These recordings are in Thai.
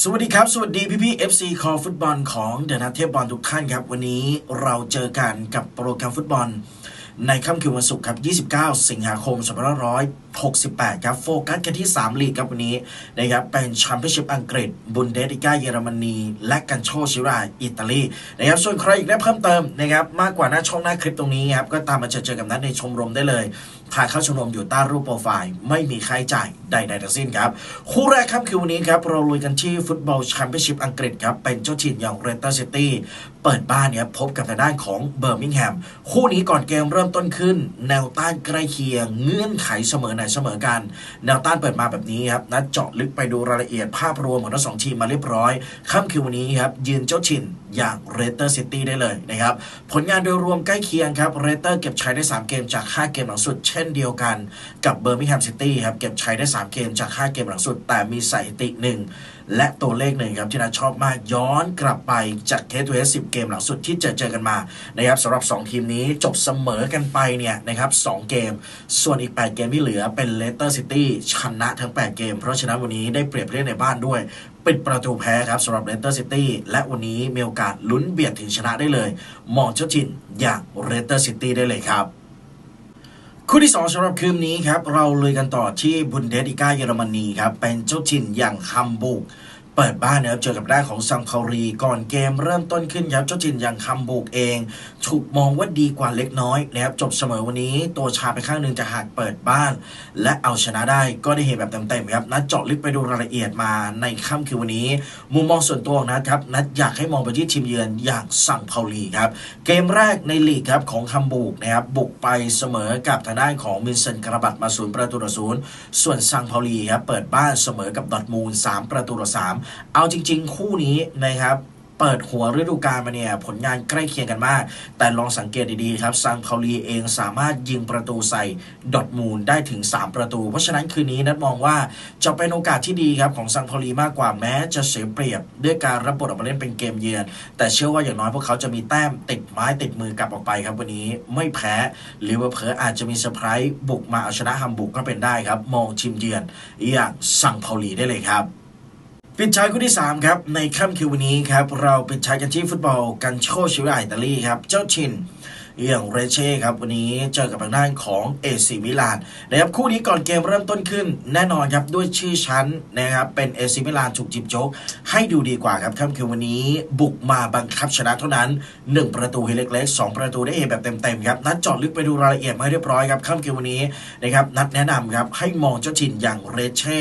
สวัสดีครับ สวัสดีพี่พี่ๆ FC คอฟุตบอลของเดอะนัทเทพบอลทุกท่านครับ วันนี้เราเจอกันกับโปรแกรมฟุตบอล ในค่ำคืนวันศุกร์ครับ 29 สิงหาคม 2568 ครับ โฟกัสกันที่ 3 ลีกครับวันนี้นะครับเป็นแชมเปี้ยนชิพอังกฤษ บุนเดสลิก้าเยอรมนี และกันโชชิราอิตาลีนะครับส่วนใครอีกได้เพิ่มเติมนะครับมากกว่าหน้าช่องหน้าคลิปตรงนี้ครับก็ตามมาเจอเจอกับนัดในชมรมได้เลยทางเข้าชมรมอยู่ใต้รูปโปรไฟล์ ไม่มีค่าใช้จ่ายใดๆทั้งสิ้นครับ คู่แรกครับคือวันนี้ครับ เราลุยกันที่ฟุตบอลแชมเปี้ยนชิพอังกฤษครับ เป็นเจ้าถิ่นอย่างเรสเตอร์ซิตี้เปิดบ้านเนี่ยพบกับทางด้านของเบอร์มิงแฮมคู่นี้ก่อนเกมเริ่มต้นขึ้น แนวต้านใกล้เคียง เงื่อนไขเสมอไหนเสมอกัน แนวต้านเปิดมาแบบนี้ครับนัดเจาะลึกไปดูรายละเอียดภาพรวมของทั้งสองทีมมาเรียบร้อยค่ำคืนวันนี้ครับยืนเจ้าถิ่นอย่างเรสเตอร์ซิตี้ได้เลยนะครับผลงานโดยรวมใกล้เคียงครับเรสเตอร์เก็บชัยได้ 3 เกมจาก 5 เกมหลังสุด เช่นเดียวกันกับเบอร์มิงแฮมซิตี้ครับเก็บชัยได้ 3 เกมจาก 5 เกมหลังสุด แต่มีสถิติหนึ่งและตัวเลขหนึ่งครับที่น่าชอบมากย้อนกลับไปจากเทสทูเอสสิเกมหลังสุดที่เจอเจอกันมานะครับสำหรับ 2 ทีมนี้จบเสมอกันไปเนี่ยนะครับ2เกม ส่วนอีก 8 เกมที่เหลือเป็นเลสเตอร์ซิตี้ชนะทั้ง 8 เกม เพราะฉะนั้นวันนี้ได้เปรียบเล่นในบ้านด้วย ปิดประตูแพ้ครับสำหรับเลสเตอร์ซิตี้และวันนี้มีโอกาสลุ้นเบียดถึงชนะได้เลย มองเจ้าถิ่นอย่างเลสเตอร์ซิตี้ได้เลยครับคู่ที่ 2สำหรับคืนนี้ครับ เราเลยกันต่อที่บุนเดสลิก้าเยอรมนีครับ เป็นเจ้าถิ่นอย่างฮัมบูร์ก เปิดบ้านนะครับเจอกับด้านของซังคารีก่อนเกมเริ่มต้นขึ้นครับเจ้าถิ่นอย่างฮัมบูร์กเอง ถูกมองว่าดีกว่าเล็กน้อยนะครับจบเสมอวันนี้ตัวชาไปข้างหนึ่งจะหากเปิดบ้าน และเอาชนะได้ก็ได้เห็นแบบเต็มๆครับนัดเจาะลึกไปดูรายละเอียดมาในค่ำคืนวันนี้ มุมมองส่วนตัวของนัดครับนัดอยากให้มองไปที่ทีมเยือนอย่างซังเปาลีครับเกมแรกในลีกครับของฮัมบูร์กนะครับบุกไปเสมอกับทางด้านของมินเซนกระบัดมาศูนย์ประตูต่อศูนย์ส่วนซังเปาลีครับเปิดบ้านเสมอกับดอทมูล3ประตูต่อ3เอาจริง ๆ คู่นี้นะครับเปิดหัวฤดูกาลมาเนี่ยผลงานใกล้เคียงกันมาก แต่ลองสังเกตดีๆครับซังเปาลีเองสามารถยิงประตูใส่ดอทมูลได้ถึง 3 ประตู เพราะฉะนั้นคืนนี้นัดมองว่าจะเป็นโอกาสที่ดีครับของซังเปาลีมากกว่าแม้จะเสียเปรียบ ด้วยการรับบทออกมาเล่นเป็นเกมเยือน แต่เชื่อว่าอย่างน้อยพวกเขาจะมีแต้มติดไม้ติดมือกลับออกไปครับวันนี้ไม่แพ้หรือว่าเผลออาจจะมีเซอร์ไพรส์บุกมาเอาชนะฮัมบุกก็เป็นได้ครับมองทีมเยือนอย่างซังเปาลีได้เลยครับ ปิดชายคู่ที่ 3 ครับ ในค่ำคืนวันนี้ครับ เราปิดชายกันที่ฟุตบอลกันโชชิวาอิตาลีครับ เจ้าชิน อย่างเรเช่ครับวันนี้เจอกับทางด้านของเอซีมิลานนะครับคู่นี้ก่อนเกมเริ่มต้นขึ้น แน่นอนครับด้วยชื่อชั้นนะครับเป็นเอซีมิลานถูกจิบโจกให้ดูดีกว่าครับค่ำคืนวันนี้บุกมาบังคับชนะเท่านั้น 1 ประตูให้เล็กๆ2ประตูได้เห็นแบบเต็มๆครับนัดจอดลึกไปดูรายละเอียดมาให้เรียบร้อยครับค่ำคืนวันนี้นะครับนัดแนะนำครับให้มองเจ้าถิ่นอย่างเรเช่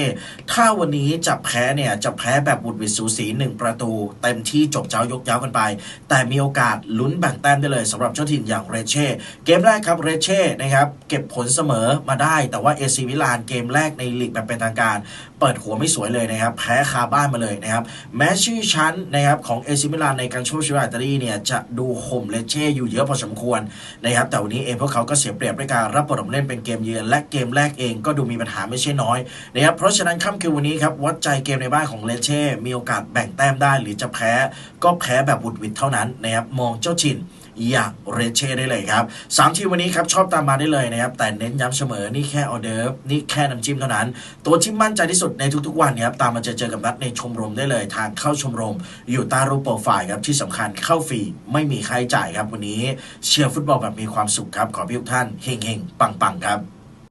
ถ้าวันนี้จะแพ้เนี่ยจะแพ้แบบบุดวิดสูสีหนึ่งประตู เต็มที่จบเจ้ายกยาวกันไป แต่มีโอกาสลุ้นแบ่งแต้มได้เลยสำหรับเจ้าถิ่นอย่างเรเช่เกมแรกครับเรเช่นะครับเก็บผลเสมอมาได้ แต่ว่าเอซีมิลานเกมแรกในลีกแบบเป็นทางการ เปิดหัวไม่สวยเลยนะครับแพ้คาบ้านมาเลยนะครับแม้ชื่อชั้นนะครับของเอซิมิลานในการโชว์ชิวาอิตาลีเนี่ยจะดูข่มเลเช่อยู่เยอะพอสมควรนะครับแต่วันนี้เองพวกเขาก็เสียเปรียบด้วยการรับบทลงเล่นเป็นเกมเยือนและเกมแรกเองก็ดูมีปัญหาไม่ใช่น้อยนะครับเพราะฉะนั้นค่ำคืนวันนี้ครับวัดใจเกมในบ้านของเลเช่มีโอกาสแบ่งแต้มได้หรือจะแพ้ก็แพ้แบบบุดหวิดเท่านั้นนะครับมองเจ้าชิน อย่างเรเช่ได้เลยครับสามทีมวันนี้ครับชอบตามมาได้เลยนะครับ แต่เน้นย้ำเสมอนี่แค่ออเดิร์ฟนี่แค่น้ำจิ้มเท่านั้น ตัวที่มั่นใจที่สุดในทุกๆวันครับตามมาเจอเจอกับนัดในชมรมได้เลย ทางเข้าชมรม อยู่ใต้รูปโปรไฟล์ครับที่สำคัญเข้าฟรีไม่มีค่าใช้จ่ายครับวันนี้เชียร์ฟุตบอลแบบมีความสุขครับขอพี่ทุกท่านเฮงๆปังๆครับ